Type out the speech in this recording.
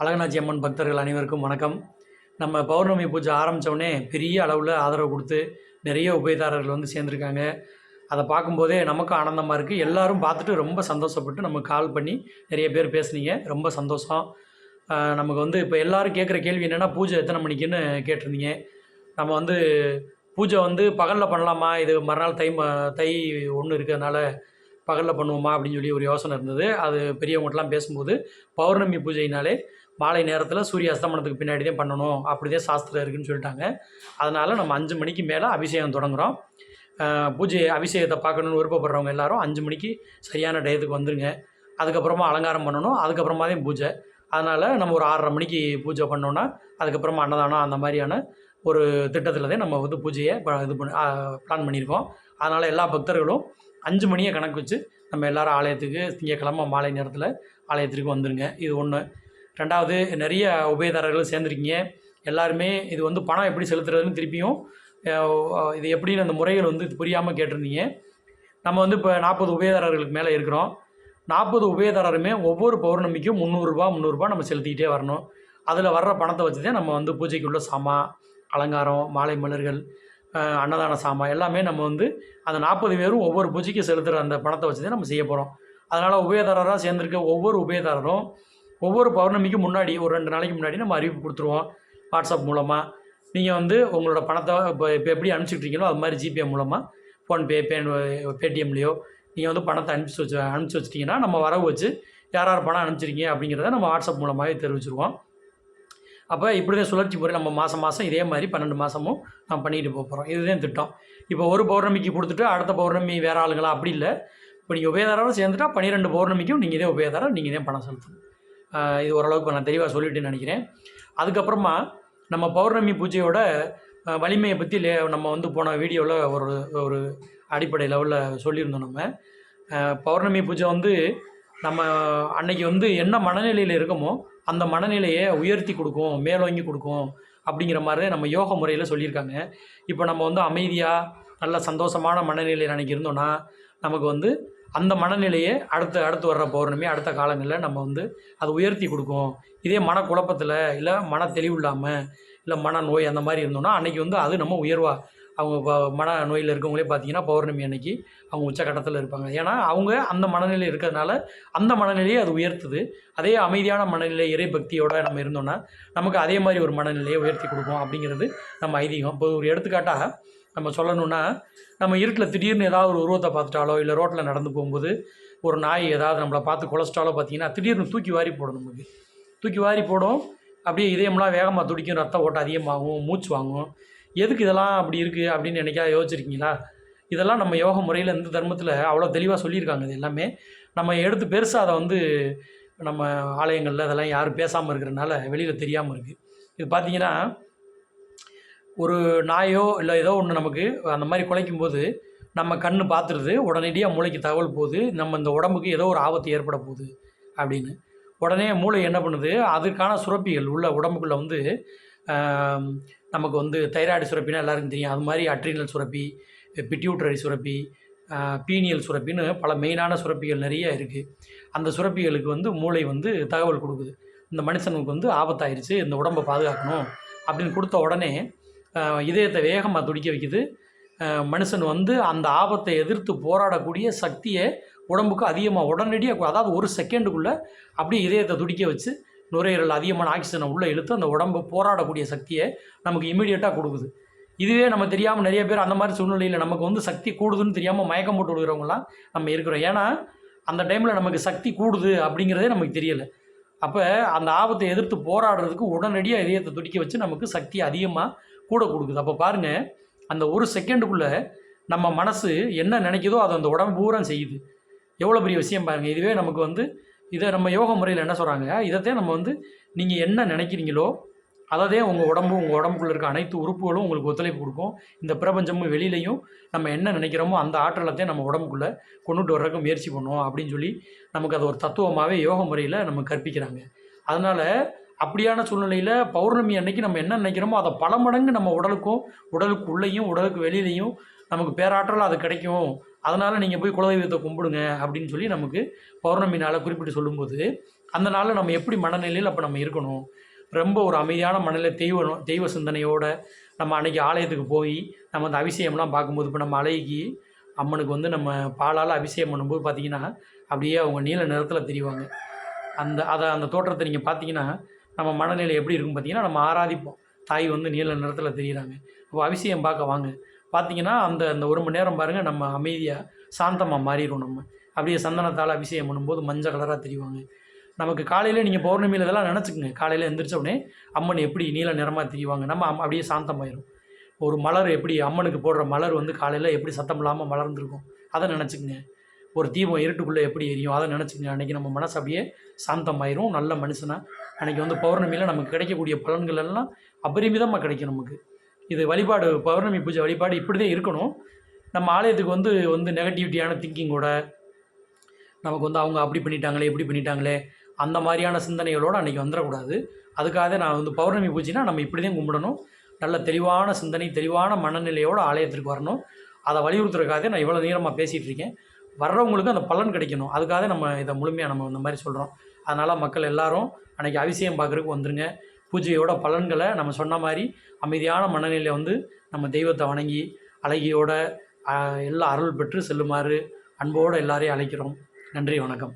அழகநாச்சி அம்மன் பக்தர்கள் அனைவருக்கும் வணக்கம். நம்ம பௌர்ணமி பூஜை ஆரம்பித்தோடனே பெரிய அளவில் ஆதரவு கொடுத்து நிறைய உபயதாரர்கள் வந்து சேர்ந்துருக்காங்க. அதை பார்க்கும்போதே நமக்கும் ஆனந்தமாக இருக்குது எல்லாரும் பார்த்துட்டு ரொம்ப சந்தோஷப்பட்டு நமக்கு கால் பண்ணி நிறைய பேர் பேசுனீங்க. ரொம்ப சந்தோஷம். நமக்கு வந்து இப்போ எல்லாரும் கேட்குற கேள்வி என்னென்னா பூஜை எத்தனை மணிக்குன்னு கேட்டிருந்தீங்க. நம்ம வந்து பூஜை வந்து பகலில் பண்ணலாமா? இது மறுநாள் தை ம- தை ஒன்று இருக்கிறதுனால பகலில் பண்ணுவோமா? அப்படின்னு சொல்லி ஒரு யோசனை இருந்தது. அது பெரியவங்கள்ட்டலாம் பேசும்போது பௌர்ணமி பூஜைனாலே மாலை நேரத்தில் சூரிய அஸ்தமனத்துக்கு பின்னாடி தான் பண்ணணும். அப்படி தான் சாஸ்திரம் இருக்குன்னு சொல்லிட்டாங்க. அதனால் நம்ம அஞ்சு மணிக்கு மேலே அபிஷேகம் தொடங்குறோம். பூஜை அபிஷேகத்தை பார்க்கணுன்னு விருப்பப்படுறவங்க எல்லாரும் அஞ்சு மணிக்கு சரியான டயத்துக்கு வந்துருங்க. அதுக்கப்புறமா அலங்காரம் பண்ணணும். அதுக்கப்புறமா தான் பூஜை. அதனால் நம்ம ஒரு ஆறரை மணிக்கு பூஜை பண்ணோன்னா அதுக்கப்புறமா அன்னதானம் அந்த மாதிரியான ஒரு திட்டத்தில் தான் நம்ம வந்து பூஜையை இது பண்ணி பிளான் பண்ணியிருக்கோம் அதனால் எல்லா பக்தர்களும் அஞ்சு மணியை கணக்கு வச்சு நம்ம எல்லாரும் ஆலயத்துக்கு திங்கக்கிழமை மாலை நேரத்தில் ஆலயத்திற்கு வந்துருங்க. இது ஒன்று ரெண்டாவது நிறைய உபயதாரர்கள் சேர்ந்துருக்கீங்க. எல்லாருமே இது வந்து பணம் எப்படி செலுத்துறதுன்னு திருப்பியும் இது எப்படின்னு அந்த முறைகள் வந்து புரியாமல் கேட்டிருந்தீங்க. நம்ம வந்து இப்போ நாற்பது உபயதாரர்களுக்கு மேலே இருக்கிறோம். நாற்பது உபயதாரருமே ஒவ்வொரு பௌர்ணமிக்கும் முந்நூறுரூபா முந்நூறுரூபா நம்ம செலுத்திக்கிட்டே வரணும். அதில் வர்ற பணத்தை வச்சு தான் நம்ம வந்து பூஜைக்குள்ள சாமா அலங்காரம் மாலை மலர்கள் அன்னதான சாமா எல்லாமே நம்ம வந்து அந்த நாற்பது பேரும் ஒவ்வொரு பூஜைக்கு செலுத்துகிற அந்த பணத்தை வச்சு தான் நம்ம செய்ய போகிறோம் அதனால் உபயதாரராக சேர்ந்திருக்க ஒவ்வொரு உபயதாரரும் ஒவ்வொரு பௌர்ணமிக்கு முன்னாடி ஒரு ரெண்டு நாளைக்கு முன்னாடி நம்ம அறிவிப்பு கொடுத்துருவோம் வாட்ஸ்அப் மூலமாக நீங்கள் வந்து உங்களோட பணத்தை இப்போ இப்போ எப்படி அனுப்பிச்சிட்ருக்கீங்களோ அது மாதிரி ஜிபே மூலமாக ஃபோன்பே பே பேடிஎம்லேயோ நீங்கள் வந்து பணத்தை அனுப்பிச்சி வச்சு அனுப்பிச்சி வச்சிட்டிங்கன்னா நம்ம வரவு வச்சு யார் யார் பணம் அனுப்பிச்சிருக்கீங்க அப்படிங்கிறத நம்ம வாட்ஸ்அப் மூலமாகவே தெரிவிச்சிருவோம். அப்போ இப்படி தான் சுழற்சி முறை நம்ம மாதம் மாதம் இதே மாதிரி பன்னெண்டு மாதமும் நம்ம பண்ணிக்கிட்டு போக போகிறோம் இதுதான் திட்டம். இப்போ ஒரு பௌர்ணமிக்கு கொடுத்துட்டு அடுத்த பௌர்ணமி வேறு ஆளுங்களா? அப்படி இல்லை. இப்போ நீங்கள் உபயதாரோட சேர்ந்துட்டா பன்னிரெண்டு பௌர்ணமிக்கும் நீங்கள் இதே உபயதாரம் நீங்கள் தான் பணம் செலுத்தணும். இது ஓரளவுக்கு நான் தெளிவாக சொல்லிட்டேன்னு நினைக்கிறேன். அதுக்கப்புறமா நம்ம பௌர்ணமி பூஜையோட வலிமையை பற்றி லே நம்ம வந்து போன வீடியோவில் ஒரு ஒரு அடிப்படை லெவலில் சொல்லியிருந்தோம் நம்ம. பௌர்ணமி பூஜை வந்து நம்ம அன்னைக்கு வந்து என்ன மனநிலையில் இருக்கோமோ அந்த மனநிலையை உயர்த்தி கொடுக்கும் மேலோங்கி கொடுக்கும் அப்படிங்கிற மாதிரி நம்ம யோக முறையில் சொல்லியிருக்காங்க. இப்போ நம்ம வந்து அமைதியாக நல்ல சந்தோஷமான மனநிலையில் அன்றைக்கி இருந்தோன்னா நமக்கு வந்து அந்த மனநிலையை அடுத்து அடுத்து வர்ற பௌர்ணமி அடுத்த காலங்களில் நம்ம வந்து அது உயர்த்தி கொடுக்கும். இதே மனக்குழப்பத்தில் இல்லை மன தெளிவு இல்லாமல் இல்லை மன நோய் அந்த மாதிரி இருந்தோம்னா அன்றைக்கி வந்து அது நம்ம உயர்வாக அவங்க மன நோயில் இருக்கவங்களே பார்த்தீங்கன்னா பௌர்ணமி அன்னைக்கு அவங்க உச்சக்கட்டத்தில் இருப்பாங்க. ஏன்னா அவங்க அந்த மனநிலை இருக்கிறதுனால அந்த மனநிலையை அது உயர்த்துது. அதே அமைதியான மனநிலை இறை பக்தியோட நம்ம இருந்தோம்னா நமக்கு அதே மாதிரி ஒரு மனநிலையை உயர்த்தி கொடுக்கும் அப்படிங்கிறது நம்ம ஐதீகம். இப்போ ஒரு எடுத்துக்காட்டாக நம்ம சொல்லணும்னா நம்ம இருட்டில் திடீர்னு ஏதாவது ஒரு உருவத்தை பார்த்துட்டாலோ இல்லை ரோட்டில் நடந்து போகும்போது ஒரு நாய் ஏதாவது நம்மளை பார்த்து குலஸ்ட்ராலோ பார்த்தீங்கன்னா திடீர்னு தூக்கி வாரி போடும் நமக்கு தூக்கி வாரி போடும். அப்படியே இதயம்லாம் வேகமாக துடிக்கும் ரத்த ஓட்டம் அதிகமாகும் மூச்சு வாங்கும். எதுக்கு இதெல்லாம் அப்படி இருக்குது அப்படின்னு நினைக்காத யோசிச்சிருக்கீங்களா? இதெல்லாம் நம்ம யோக முறையில் இந்த தர்மத்தில் அவ்வளோ தெளிவாக சொல்லியிருக்காங்க இது எல்லாமே. நம்ம எடுத்து பெருசாக அதை வந்து நம்ம ஆலயங்களில் அதெல்லாம் யாரும் பேசாமல் இருக்கிறனால வெளியில் தெரியாமல் இருக்குது இது பார்த்தீங்கன்னா ஒரு நாயோ இல்லை ஏதோ ஒன்று நமக்கு அந்த மாதிரி குலைக்கும் போது நம்ம கண் பார்த்துருது உடனடியாக மூளைக்கு தகவல் போகுது. நம்ம இந்த உடம்புக்கு ஏதோ ஒரு ஆபத்து ஏற்பட போகுது அப்படின்னு. உடனே மூளை என்ன பண்ணுது? அதுக்கான சுரப்பிகள் உள்ள உடம்புக்குள்ளே வந்து நமக்கு வந்து தைராய்டு சுரப்பினா எல்லாருக்கும் தெரியும். அது மாதிரி அட்ரினல் சுரப்பி பிட்யூட்டரி சுரப்பி பீனியல் சுரப்பின்னு பல மெயினான சுரப்பிகள் நிறைய இருக்குது அந்த சுரப்பிகளுக்கு வந்து மூளை வந்து தகவல் கொடுக்குது. இந்த மனுஷனுக்கு வந்து ஆபத்தாயிருச்சு இந்த உடம்பை பாதுகாக்கணும் அப்படின்னு கொடுத்த உடனே இதயத்தை வேகமாக துடிக்க வைக்குது. மனுஷன் வந்து அந்த ஆபத்தை எதிர்த்து போராடக்கூடிய சக்தியை உடம்புக்கு அதிகமாக உடனடியாக அதாவது ஒரு செகண்டுக்குள்ளே அப்படியே இதயத்தை துடிக்க வச்சு நுரையீரல் அதிகமான ஆக்சிஜனை உள்ளே இழுத்து அந்த உடம்பு போராடக்கூடிய சக்தியை நமக்கு இமீடியட்டாக கொடுக்குது. இதுவே நம்ம தெரியாமல் நிறைய பேர் அந்த மாதிரி சூழ்நிலையில் நமக்கு வந்து சக்தி கூடுதுன்னு தெரியாமல் மயக்கம் போட்டு விடுகிறவங்களாம் நம்ம இருக்கிறோம். ஏன்னா அந்த டைமில் நமக்கு சக்தி கூடுது அப்படிங்கிறதே நமக்கு தெரியலை. அப்போ அந்த ஆபத்தை எதிர்த்து போராடுறதுக்கு உடனடியாக இதயத்தை துடிக்க வச்சு நமக்கு சக்தி அதிகமாக கூட கொடுக்குது. அப்போ பாருங்கள் அந்த ஒரு செகண்டுக்குள்ளே நம்ம மனசு என்ன நினைக்குதோ அதை அந்த உடம்பு பூரா செய்யுது. எவ்வளோ பெரிய விஷயம் பாருங்கள் இதுவே நமக்கு வந்து இதை நம்ம யோக முறையில் என்ன சொல்கிறாங்க இதைத்தான் நம்ம வந்து நீங்கள் என்ன நினைக்கிறீங்களோ அததே உங்கள் உடம்பு உங்கள் உடம்புக்குள்ளே இருக்க அனைத்து உறுப்புகளும் உங்களுக்கு ஒத்துழைப்பு கொடுக்கும். இந்த பிரபஞ்சமும் வெளியிலையும் நம்ம என்ன நினைக்கிறோமோ அந்த ஆற்றலத்தையும் நம்ம உடம்புக்குள்ளே கொண்டுட்டு வர்றதுக்கு முயற்சி பண்ணுவோம் அப்படின்னு சொல்லி நமக்கு அது ஒரு தத்துவமாகவே யோக முறையில் நம்ம கற்பிக்கிறாங்க. அதனால் அப்படியான சூழ்நிலையில் பௌர்ணமி அன்னைக்கு நம்ம என்ன நினைக்கிறோமோ அதை பல மடங்கு நம்ம உடலுக்கும் உடலுக்கு உள்ளேயும் உடலுக்கு வெளியிலையும் நமக்கு பேராற்றல் அது கிடைக்கும். அதனால் நீங்கள் போய் குலதெய்வத்தை கும்பிடுங்க அப்படின்னு சொல்லி நமக்கு பௌர்ணமி நாளை குறிப்பிட்டு சொல்லும்போது அந்த நாளில் நம்ம எப்படி மனநிலையில் அப்போ நம்ம இருக்கணும்? ரொம்ப ஒரு அமைதியான மனநிலை தெய்வ தெய்வ சிந்தனையோடு நம்ம அன்னைக்கு ஆலயத்துக்கு போய் நம்ம அந்த அபிஷேகம்லாம் பார்க்கும்போது இப்போ நம்ம அழகி அம்மனுக்கு வந்து நம்ம பாலால் அபிஷேகம் பண்ணும்போது பார்த்தீங்கன்னா அப்படியே அவங்க நீல நிறத்தில் தெரிவாங்க. அந்த அதை அந்த தோற்றத்தை நீங்கள் பார்த்தீங்கன்னா நம்ம மனநிலை எப்படி இருக்கும் பார்த்தீங்கன்னா நம்ம ஆராதிப்போம். தாய் வந்து நீல நிறத்தில் தெரியுறாங்க. அப்போ அபிஷேகம் பார்க்க வாங்க. பார்த்தீங்கன்னா அந்த அந்த ஒரு மணி நேரம் பாருங்கள் நம்ம அமைதியாக சாந்தமாக மாறிடும் நம்ம. அப்படியே சந்தனத்தால் அபிஷேகம் பண்ணும்போது மஞ்சள் கலராக தெரிவாங்க. நமக்கு காலையில் நீங்கள் பௌர்ணமியில் இதெல்லாம் நினச்சிக்கோங்க. காலையில் எந்திரிச்ச உடனே அம்மன் எப்படி நீல நிறமாக தெரிவாங்க நம்ம அம்- அப்படியே சாந்தமாயிரும். ஒரு மலர் எப்படி அம்மனுக்கு போடுற மலர் வந்து காலையில் எப்படி சத்தம் இல்லாமல் மலர்ந்துருக்கும் அதை நினச்சிக்கங்க. ஒரு தீபம் இருட்டுக்குள்ளே எப்படி எரியும் அதை நினச்சிக்கங்க. அன்றைக்கி நம்ம மனசு அப்படியே சாந்தமாயிரும். நல்ல மனுஷனாக அன்றைக்கி வந்து பௌர்ணமியில் நமக்கு கிடைக்கக்கூடிய பலன்கள் எல்லாம் அபரிமிதமாக கிடைக்கும் நமக்கு. இது வழிபாடு பௌர்ணமி பூஜை வழிபாடு இப்படி தான் இருக்கணும். நம்ம ஆலயத்துக்கு வந்து வந்து நெகட்டிவிட்டியான திங்கிங்கோட நமக்கு வந்து அவங்க அப்படி பண்ணிட்டாங்களே இப்படி பண்ணிட்டாங்களே அந்த மாதிரியான சிந்தனைகளோடு அன்றைக்கி வந்துடக்கூடாது. அதுக்காக நான் வந்து பௌர்ணமி பூஜைனா நம்ம இப்படி தான் கும்பிடணும். நல்ல தெளிவான சிந்தனை தெளிவான மனநிலையோடு ஆலயத்திற்கு வரணும். அதை வலியுறுத்துறதுக்காக நான் இவ்வளோ நேரமாக பேசிகிட்டு இருக்கேன். வர்றவங்களுக்கு அந்த பலன் கிடைக்கணும். அதுக்காக நம்ம இதை முழுமையாக நம்ம இந்த மாதிரி சொல்கிறோம் அதனால் மக்கள் எல்லாரும் அன்றைக்கி அபிஷேகம் பார்க்குறதுக்கு வந்துருங்க. பூஜையோட பலன்களை நம்ம சொன்ன மாதிரி அமைதியான மனநிலையில் வந்து நம்ம தெய்வத்தை வணங்கி அழகியோட எல்லாம் எல்லா அருள் பெற்று செல்லுமாறு அன்போடு எல்லாரையும் அழைக்கிறோம். நன்றி வணக்கம்.